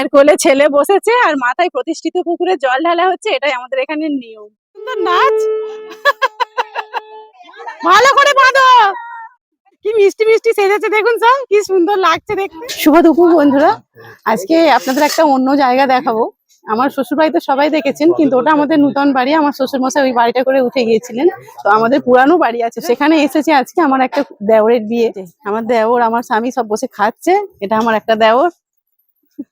মায়ের কোলে ছেলে বসেছে আর মাথায় প্রতিষ্ঠিত পুকুরে জল ঢালা হচ্ছে, এটাই আমাদের এখানে নিয়ম। সুন্দর নাচ। ভালো করে বাঁধো। কি মিষ্টি মিষ্টি সেজেছে দেখুন সব, কি সুন্দর লাগছে দেখতে। শুভ দুপুর বন্ধুরা। আজকে আপনাদের একটা অন্য জায়গা দেখাবো। আমার শ্বশুর বাড়িতে সবাই দেখেছেন, কিন্তু ওটা আমাদের নূতন বাড়ি। আমার শ্বশুর মশাই ওই বাড়িটা করে উঠে গিয়েছিলেন। তো আমাদের পুরানো বাড়ি আছে। সেখানে এসেছে আজকে আমার একটা দেওরের বিয়ে। আমার দেওর, আমার স্বামী সব বসে খাচ্ছে। এটা আমার একটা দেওর।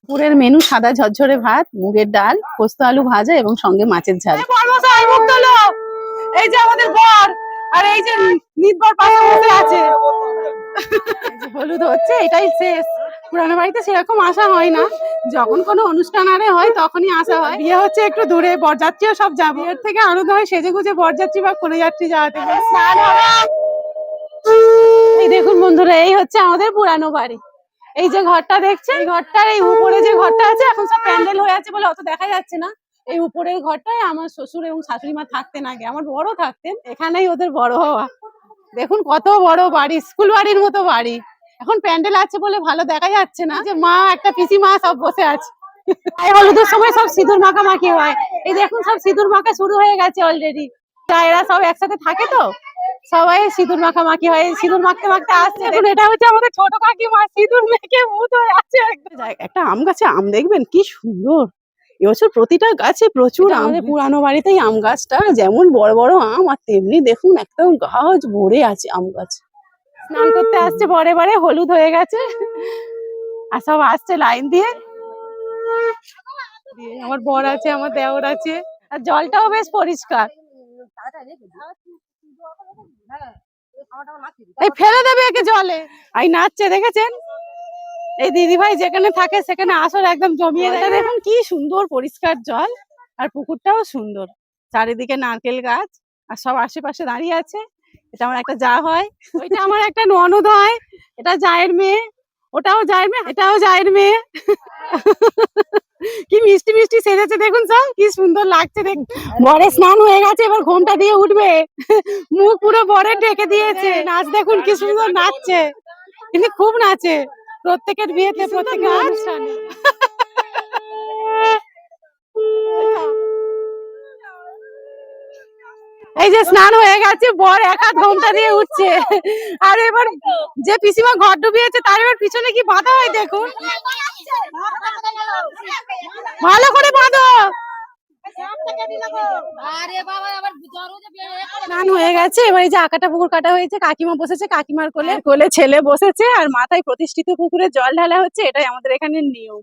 পুরের মেনু সাদা ঝরঝরে ভাত মুগের ডাল পোস্ত আলু ভাজা এবং সঙ্গে মাছের ঝাল। এই যে আমাদের বর আর এই যে নিতবর পাশে বসে আছে। হলুদ হচ্ছে এটাই শেষ। পুরানো বাড়িতে সেরকম আসা হয় না। যখন কোনো অনুষ্ঠান আরে হয় তখনই আসা হয়। বিয়ে হচ্ছে একটু দূরে বরযাত্রীও সব যাবে। এর থেকে আনন্দ হয় সেজে গুজে বরযাত্রী বা কোনো যাত্রী যাওয়াতে। এই দেখুন বন্ধুরা এই হচ্ছে আমাদের পুরানো বাড়ি। এই যে ঘরটা দেখছেন? এই ঘরটার এই উপরে যে ঘরটা আছে, এখন সব প্যান্ডেল হয়ে আছে বলে অত দেখা যাচ্ছে না। এই উপরের ঘরটায় আমার শ্বশুর এবং শাশুড়ি মা থাকতেন আগে। আমার বড় থাকতেন, এখানেই ওদের বড় হওয়া। দেখুন কত বড় বাড়ি, স্কুল বাড়ির মতো বাড়ি। এখন প্যান্ডেল আছে বলে ভালো দেখা যাচ্ছে না। যে মা একটা পিসি মা সব বসে আছে। গায়ে হলুদের সময় সব সিঁদুর মাখামাখি হয়। এই দেখুন সব সিঁদুর মাখা শুরু হয়ে গেছে অলরেডি এরা সব একসাথে থাকে তো? সবাই সিঁদুর মাখামাখি হয় সিঁদুর মাখতে মাখতে আসছে দেখুন এটা হচ্ছে আমাদের ছোট কাকিমা সিঁদুর মেখে মুত হয়ে আছে একটা আম গাছে আম দেখবেন কি সুন্দর। এবছর প্রতিটা গাছে প্রচুর আমাদের পুরানো বাড়িতেই আম গাছটা যেমন বড় বড় আম আর তেমনি দেখুন একদম গাছ ভরে আছে আম গাছ। স্নান করতে আসছে পরে বারে হলুদ হয়ে গেছে। আর সব আসছে লাইন দিয়ে। দিয়ে আমার বর আছে আমার দেওর আছে। আর জলটাও বেশ পরিষ্কার। এই ফেলে দেবে একে জলে। এই নাচছে, দেখেছেন? এই দিদি ভাই যেখানে থাকে, সেখানে আসর একদম জমিয়ে দেয়। দেখুন কি সুন্দর পরিষ্কার জল, আর পুকুরটাও সুন্দর। চারিদিকে নারকেল গাছ, আর সব আশেপাশে দাঁড়িয়ে আছে। এটা আমার একটা যা হয়। ওইটা আমার একটা ননদ হয় এটা জায়ের মেয়ে। ওটাও জায়ের মেয়ে, এটাও জায়ের মেয়ে। কি মিষ্টি মিষ্টি সেজেছে, দেখুন। সুন্দর লাগছে দেখ। বরে স্নান হয়ে গেছে, এবার ঘোমটা দিয়ে উঠবে। মুখ পুরো বরে ঢেকে দিয়েছে। নাচ দেখুন কি সুন্দর নাচছে। কিন্তু খুব নাচে। প্রত্যেকের বিয়েতে, প্রত্যেকের এই যে স্নান হয়ে গেছে, বর এক ঘোমটা দিয়ে উঠছে। আর এবার যে পিসিমা ঘর ডুবিয়েছে, তার এবার পিছনে কি বাঁধা হয় দেখুন। ভালো করে বাঁধো আরে বাবা আবার জ্বর হচ্ছে বিয়ে হয়ে গেলে। স্নান হয়ে গেছে, এবার এই যে আকাটা পুকুর কাটা হয়েছে, কাকিমা বসেছে, কাকিমার কোলে কোলে ছেলে বসেছে, আর মাথায় প্রতিষ্ঠিত পুকুরে জল ঢালা হচ্ছে, এটাই আমাদের এখানে নিয়ম।